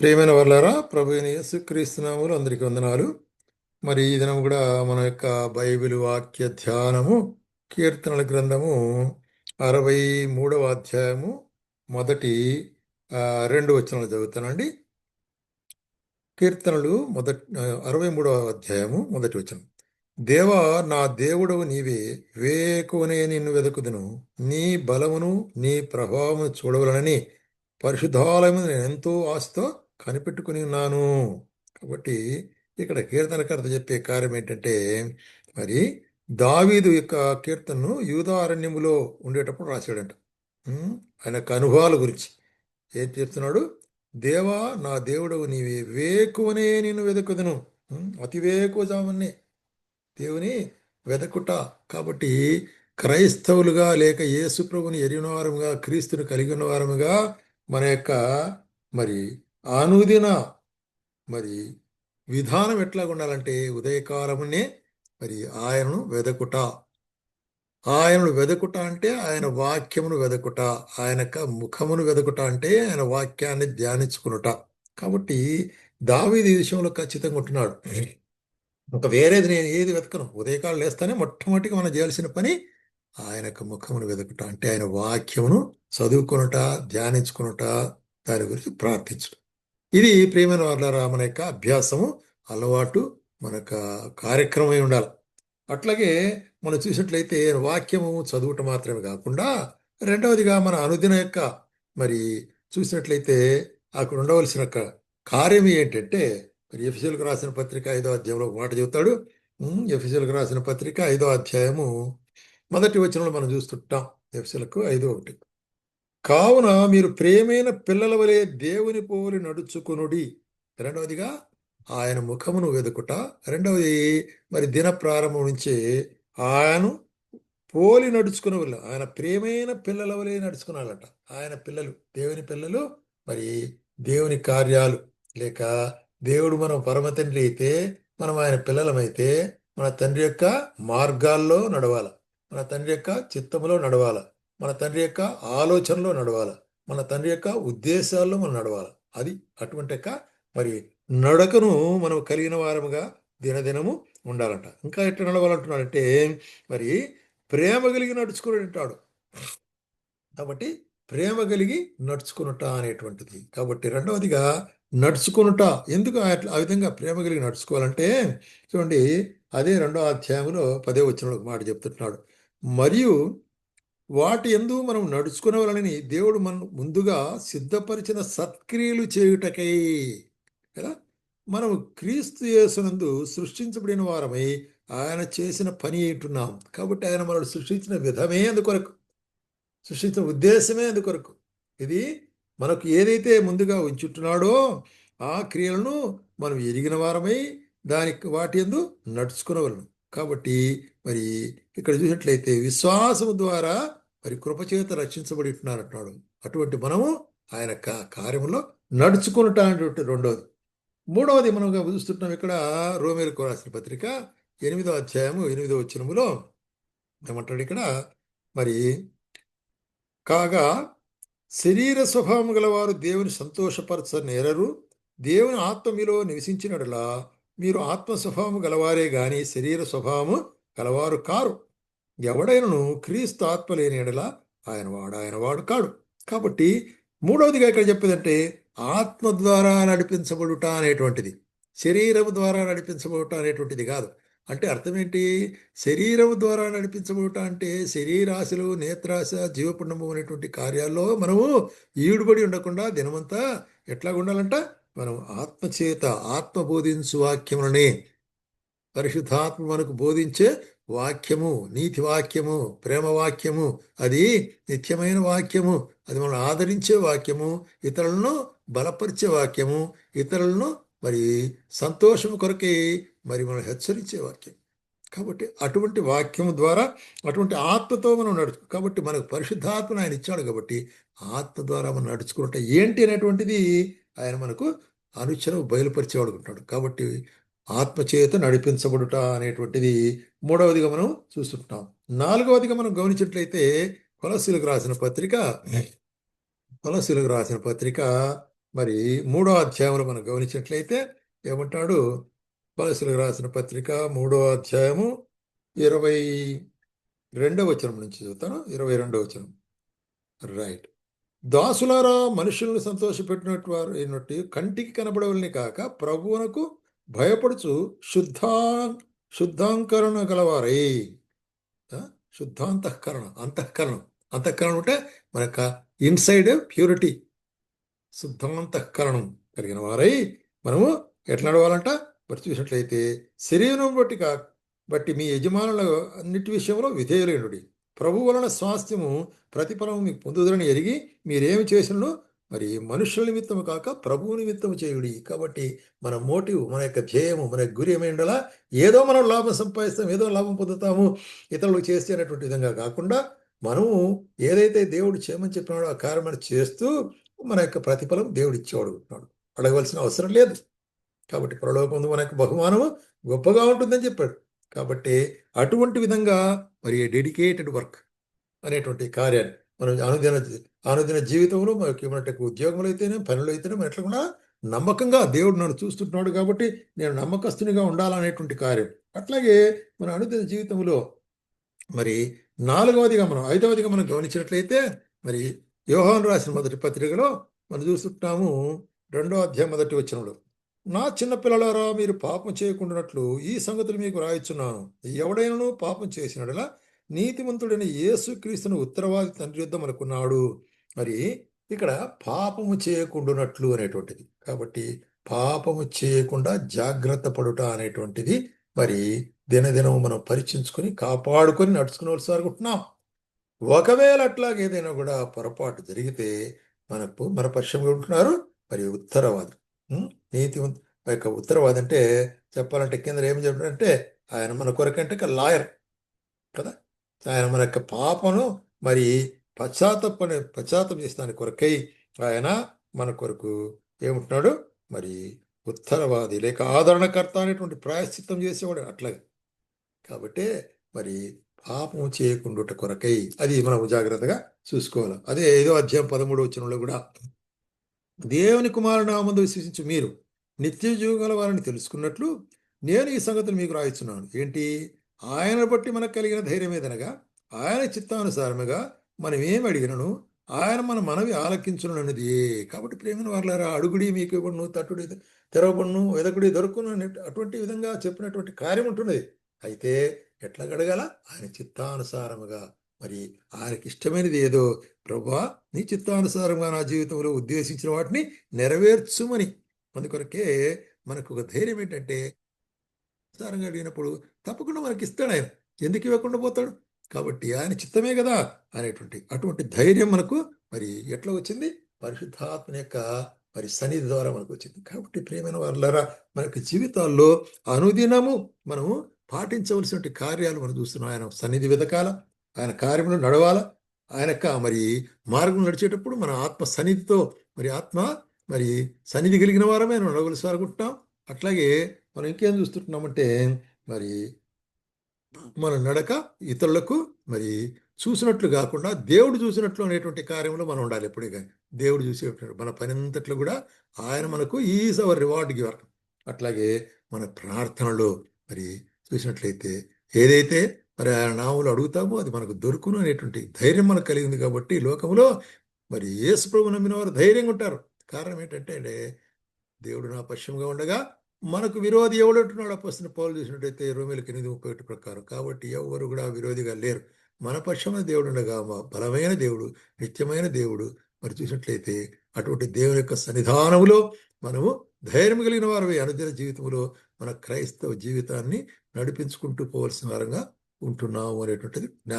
ప్రియమైన వర్లారా ప్రభు అయిన యేసుక్రీస్తునాములు అందరికీ వందనాలు. మరి ఈ దినం కూడా మన యొక్క బైబిల్ వాక్య ధ్యానము కీర్తనల గ్రంథము అరవై మూడవ అధ్యాయము మొదటి రెండు వచనాలు చదువుతానండి. కీర్తనలు మొదటి అరవై మూడవ అధ్యాయము మొదటి వచనం. దేవా నా దేవుడవు నీవే వేకునే నిన్ను వెతుకుదును నీ బలమును నీ ప్రభావమును చూడవలనని పరిశుద్ధాలయము నేను ఎంతో ఆశతో కనిపెట్టుకుని ఉన్నాను. కాబట్టి ఇక్కడ కీర్తనకర్త చెప్పే కార్యం ఏంటంటే మరి దావీదు యొక్క కీర్తనను యూదారణ్యములో ఉండేటప్పుడు రాశాడంట. ఆయన యొక్క అనుభవాల గురించి. ఏం చెప్తున్నాడు దేవా నా దేవుడవు నీవే వేకువనే నేను వెదకుదును. ఉమ్, అతి దేవుని వెదకుట. కాబట్టి క్రైస్తవులుగా లేక యేసుప్రభుని ఎరిగిన వారముగా క్రీస్తుని కలిగి వారముగా మన యొక్క మరి ఆనుదిన. మరి విధానం ఎట్లా ఉండాలంటే ఉదయకాలమునే మరి ఆయనను వెదకుట. ఆయనను వెదకుట అంటే ఆయన వాక్యమును వెదకుట. ఆయన ముఖమును వెదకుట అంటే ఆయన వాక్యాన్ని ధ్యానించుకునుట. కాబట్టి దావీది ఈ విషయంలో ఖచ్చితంగా ఉంటున్నాడు. ఒక వేరేది నేను ఏది వెతకను? ఉదయకాలం లేస్తానే మొట్టమొదటిగా మనం చేయాల్సిన పని ఆయన యొక్క ముఖమును వెదకుట. అంటే ఆయన వాక్యమును చదువుకొనుట ధ్యానించుకొనుట దాని గురించి ప్రార్థించడం ఇది ప్రేమైన వాళ్ళ మన యొక్క అభ్యాసము అలవాటు మన యొక్క కార్యక్రమం అయి ఉండాలి. అట్లాగే మనం చూసినట్లయితే వాక్యము చదువుట మాత్రమే కాకుండా రెండవదిగా మన అనుదిన యొక్క మరి చూసినట్లయితే అక్కడ ఉండవలసిన కార్యం ఏంటంటే మరి ఎఫ్ఎస్ఎల్కి రాసిన పత్రిక ఐదో అధ్యాయంలో ఒక మాట చెబుతాడు. ఎఫ్ఎస్ఎల్కి రాసిన పత్రిక ఐదో అధ్యాయము మొదటి వచనంలో మనం చూస్తుంటాం. ఎఫ్ఎస్ఎల్కు ఐదో ఒకటి. కావున మీరు ప్రేమైన పిల్లల వలె దేవుని పోలి నడుచుకునుడి. రెండవదిగా ఆయన ముఖమును వెదుకుట. రెండవది మరి దిన ప్రారంభం నుంచే ఆయను పోలి నడుచుకునే వాళ్ళు. ఆయన ప్రేమైన పిల్లల వలె నడుచుకున్నాడట. ఆయన పిల్లలు దేవుని పిల్లలు మరి దేవుని కార్యాలు. లేక దేవుడు మనం పరమ తండ్రి అయితే మనం ఆయన పిల్లలమైతే మన తండ్రి యొక్క మార్గాల్లో నడవాల. మన తండ్రి యొక్క చిత్తములో నడవాల. మన తండ్రి యొక్క ఆలోచనలో నడవాలి. మన తండ్రి యొక్క ఉద్దేశాల్లో మనం నడవాలి. అది అటువంటి యొక్క మరి నడకను మనం కలిగిన వారముగా దినదినము ఉండాలంట. ఇంకా ఎట్లా నడవాలంటున్నాడంటే మరి ప్రేమ కలిగి నడుచుకుని అంటాడు కాబట్టి ప్రేమ కలిగి నడుచుకునుట అనేటువంటిది. కాబట్టి రెండవదిగా నడుచుకునుట. ఎందుకు అట్లా ఆ విధంగా ప్రేమ కలిగి నడుచుకోవాలంటే చూడండి అదే రెండో అధ్యాయంలో పదే వచ్చిన ఒక మాట చెప్తున్నాడు మరియు వాటి ఎందు మనం నడుచుకునవలనని దేవుడు మనం ముందుగా సిద్ధపరిచిన సత్క్రియలు చేయుటకై కదా? మనం క్రీస్తు యేసునందు సృష్టించబడిన వారమై ఆయన చేసిన పని ఏంటున్నాం? కాబట్టి ఆయన మనల్ని సృష్టించిన విధమే అందుకొరకు సృష్టించిన ఉద్దేశమే అందుకొరకు. ఇది మనకు ఏదైతే ముందుగా ఉంచుంటున్నాడో ఆ క్రియలను మనం ఎరిగిన వారమై దానికి వాటి ఎందు నడుచుకునవలను. కాబట్టి మరి ఇక్కడ చూసినట్లయితే విశ్వాసము ద్వారా మరి కృపచేత రక్షించబడి ఉంటున్నారంటున్నాడు అటువంటి మనము ఆయన కార్యంలో కార్యములో నడుచుకునుట అనేటువంటి రెండవది మూడవది మనం చూస్తున్నాం ఇక్కడ రోమేలకు రాసిన పత్రిక ఎనిమిదో అధ్యాయము ఎనిమిదో వచ్చినములో ఏమంటాడు ఇక్కడ? మరి కాగా శరీర స్వభావం గలవారు దేవుని సంతోషపరచ నేరరు దేవుని ఆత్మ మీలో నివసించినట్లా మీరు ఆత్మ స్వభావము గలవారే కానీ శరీర స్వభావము గలవారు కారు. ఎవడైనను క్రీస్తు ఆత్మ లేని ఎడల ఆయన వాడు ఆయన వాడు కాడు. కాబట్టి మూడవదిగా ఇక్కడ చెప్పేదంటే ఆత్మ ద్వారా నడిపించబడుట అనేటువంటిది. శరీరము ద్వారా నడిపించబడుట అనేటువంటిది కాదు. అంటే అర్థం ఏంటి? శరీరం ద్వారా నడిపించబడుట అంటే శరీరాశలు నేత్రాశ జీవపుండము అనేటువంటి కార్యాల్లో మనము ఈడుబడి ఉండకుండా దినమంతా ఎట్లా ఉండాలంట? మనం ఆత్మచేత ఆత్మ బోధించు వాక్యములనే పరిశుద్ధాత్మ మనకు బోధించే వాక్యము నీతి వాక్యము ప్రేమ వాక్యము అది నిత్యమైన వాక్యము. అది మనం ఆదరించే వాక్యము ఇతరులను బలపరిచే వాక్యము ఇతరులను మరి సంతోషం కొరకే మరి మనం హెచ్చరించే వాక్యం. కాబట్టి అటువంటి వాక్యం ద్వారా అటువంటి ఆత్మతో మనం నడుచు కాబట్టి మనకు పరిశుద్ధాత్మను ఆయన ఇచ్చాడు కాబట్టి ఆత్మ ద్వారా మనం నడుచుకుంటే ఏంటి అనేటువంటిది ఆయన మనకు అనుచరం బయలుపరిచేవాడు ఉంటాడు కాబట్టి ఆత్మచేత నడిపించబడుట అనేటువంటిది మూడవదిగా మనం చూస్తుంటాం. నాలుగవదిగా మనం గమనించినట్లయితే కొలసీలకు రాసిన పత్రిక కొలసీలకు రాసిన పత్రిక మరి మూడో అధ్యాయంలో మనం గమనించినట్లయితే ఏమంటాడు? పలసులకు రాసిన పత్రిక మూడో అధ్యాయము ఇరవై రెండవ వచనం నుంచి చూస్తాను. ఇరవై రెండవ వచనం. రైట్. దాసులారా మనుషులను సంతోషపెట్టినట్టు వారు అయినట్టు కంటికి కనబడవలని కాక ప్రభువునకు భయపడుచు శుద్ధా శుద్ధాంకరణ గలవారై. శుద్ధాంతఃకరణ అంతఃకరణం. అంతఃకరణం అంటే యొక్క ఇన్సైడ్ ప్యూరిటీ శుద్ధాంతఃకరణం కలిగిన వారై మనము ఎట్లా నడవాలంట? మరి చూసినట్లయితే శరీరం బట్టి కా బట్టి మీ యజమానుల అన్నిటి విషయంలో విధేయులేనుడి. ప్రభు వలన స్వాస్థ్యము ప్రతిఫలం మీకు పొందుదలని ఎరిగి మీరేమి చేసినో మరి మనుషుల నిమిత్తము కాక ప్రభువు నిమిత్తము చేయుడి. కాబట్టి మన మోటివ్ మన యొక్క ధ్యేయము మన యొక్క గురి ఏమై ఉండాలా ఏదో మనం లాభం సంపాదిస్తాం ఏదో లాభం పొందుతాము ఇతరులకు చేస్తే అనేటువంటి విధంగా కాకుండా మనము ఏదైతే దేవుడు చేయమని చెప్పినాడో ఆ కార్యమని చేస్తూ మన యొక్క ప్రతిఫలం దేవుడు ఇచ్చేవాడు అడగవలసిన అవసరం లేదు. కాబట్టి పరలోకం మన యొక్క బహుమానము గొప్పగా ఉంటుందని చెప్పాడు. కాబట్టి అటువంటి విధంగా మరి డెడికేటెడ్ వర్క్ అనేటువంటి కార్యాన్ని మనం అనుదిన అనుదిన జీవితంలో మనకి మనకు ఉద్యోగంలో అయితేనే పనులు అయితేనే మనం ఎట్లా కూడా నమ్మకంగా దేవుడు నన్ను చూస్తుంటున్నాడు కాబట్టి నేను నమ్మకస్తునిగా ఉండాలనేటువంటి కార్యం. అట్లాగే మన అనుదిన జీవితంలో మరి నాలుగవదిగా మనం ఐదవదిగా మనం గమనించినట్లయితే మరి యోహాన్ రాసిన మొదటి పత్రికలో మనం చూస్తుంటాము రెండో అధ్యాయం మొదటి వచ్చినప్పుడు నా చిన్నపిల్లలారా మీరు పాపం చేయకుండానట్లు ఈ సంగతులు మీకు రాయిచున్నాను. ఎవడైనను పాపం చేసినడలా నీతిమంతుడైన యేసుక్రీస్తును ఉత్తరవాది తండ్రి యుద్ధం అనుకున్నాడు. మరి ఇక్కడ పాపము చేయకుండానట్లు అనేటువంటిది. కాబట్టి పాపము చేయకుండా జాగ్రత్త పడుట అనేటువంటిది మరి దినదినం మనం పరీక్షించుకొని కాపాడుకొని నడుచుకునే అనుకుంటున్నాం. ఒకవేళ అట్లాగే ఏదైనా కూడా పొరపాటు జరిగితే మనకు మన పక్షంగా ఉంటున్నారు. మరి ఉత్తరవాది నీతి యొక్క ఉత్తరవాది అంటే చెప్పాలంటే కింద ఏం చెప్పాలంటే ఆయన మన కొరకంటే లాయర్ కదా? ఆయన మన యొక్క పాపను మరి పశ్చాత్తపని పశ్చాత్తం చేసిన కొరకై ఆయన మన కొరకు ఏముంటున్నాడు? మరి ఉత్తరవాది లేక ఆదరణకర్త అనేటువంటి ప్రాయశ్చిత్తం చేసేవాడు అట్లాగే. కాబట్టి మరి పాపం చేయకుండా కొరకై అది మనం జాగ్రత్తగా చూసుకోవాలి. అదే ఏదో అధ్యాయం పదమూడు వచ్చినలో కూడా దేవుని కుమారుడు నామందు విశ్వసించి మీరు. నిత్య జీవగల వారిని తెలుసుకున్నట్లు నేను ఈ సంగతిని మీకు రాయిస్తున్నాను. ఏంటి? ఆయన బట్టి మనకు కలిగిన ధైర్యం ఏదనగా ఆయన చిత్తానుసారముగా మనం ఏమి అడిగినను ఆయన మన మనవి ఆలకించునన్నది కాబట్టి ప్రేమను వారులారా అడుగుడి మీకు ఇవ్వను తట్టుడి తెరవబడును వెదకుడి దొరుకును అటువంటి విధంగా చెప్పినటువంటి కార్యం ఉంటున్నది అయితే ఎట్లా గడగాల ఆయన చిత్తానుసారముగా. మరి ఆయనకి ఇష్టమైనది ఏదో ప్రభా నీ చిత్తానుసారంగా నా జీవితంలో ఉద్దేశించిన వాటిని నెరవేర్చుమని. అందుకొరకే మనకు ఒక ధైర్యం ఏంటంటే సారంగా అడిగినప్పుడు తప్పకుండా మనకి ఇస్తాడు ఆయన. ఎందుకు ఇవ్వకుండా పోతాడు? కాబట్టి ఆయన చిత్తమే కదా అనేటువంటి అటువంటి ధైర్యం మనకు మరి ఎట్లా వచ్చింది? పరిశుద్ధాత్మ యొక్క మరి సన్నిధి ద్వారా మనకు వచ్చింది. కాబట్టి ప్రేమైన వాళ్ళరా మనకి జీవితాల్లో అనుదినము మనము పాటించవలసినటువంటి కార్యాలు మనం చూస్తున్నాం. ఆయన సన్నిధి వెతకాల ఆయన కార్యములు నడవాల ఆయన యొక్క మరి మార్గం నడిచేటప్పుడు మన ఆత్మ సన్నిధితో మరి ఆత్మ మరి సన్నిధి కలిగిన వారమే మనం నడవలసి అనుకుంటున్నాం అట్లాగే మనం ఇంకేం చూస్తుంటున్నామంటే మరి మన నడక ఇతరులకు మరి చూసినట్లు కాకుండా దేవుడు చూసినట్లు అనేటువంటి కార్యంలో మనం ఉండాలి ఎప్పుడే కానీ. దేవుడు చూసేటప్పుడు మన పనింతట్లో కూడా ఆయన మనకు ఈజ్ అవర్ రివార్డ్ గివర్. అట్లాగే మన ప్రార్థనలో మరి చూసినట్లయితే ఏదైతే మరి ఆయన నాములు అడుగుతామో అది మనకు దొరుకును అనేటువంటి ధైర్యం మనకు కలిగింది కాబట్టి లోకంలో మరి యేసు ప్రభు నమ్మిన వారు ధైర్యంగా ఉంటారు. కారణం ఏంటంటే దేవుడు నా పశ్చిమగా ఉండగా మనకు విరోధి ఎవడంటున్నాడు అప్పసిన పౌలు చూసినట్టయితే రోమిలకు ఎనిమిది ముప్పై ఒకటి ప్రకారం. కాబట్టి ఎవరు కూడా విరోధిగా లేరు. మన పక్షమైన దేవుడు ఉండగా మా బలమైన దేవుడు నిత్యమైన దేవుడు. మరి చూసినట్లయితే అటువంటి దేవుని యొక్క సన్నిధానములో మనము ధైర్యం కలిగిన వారు అనుదిన జీవితంలో మన క్రైస్తవ జీవితాన్ని నడిపించుకుంటూ పోవలసిన వారంగా ఉంటున్నాము అనేటువంటిది జ్ఞాపకం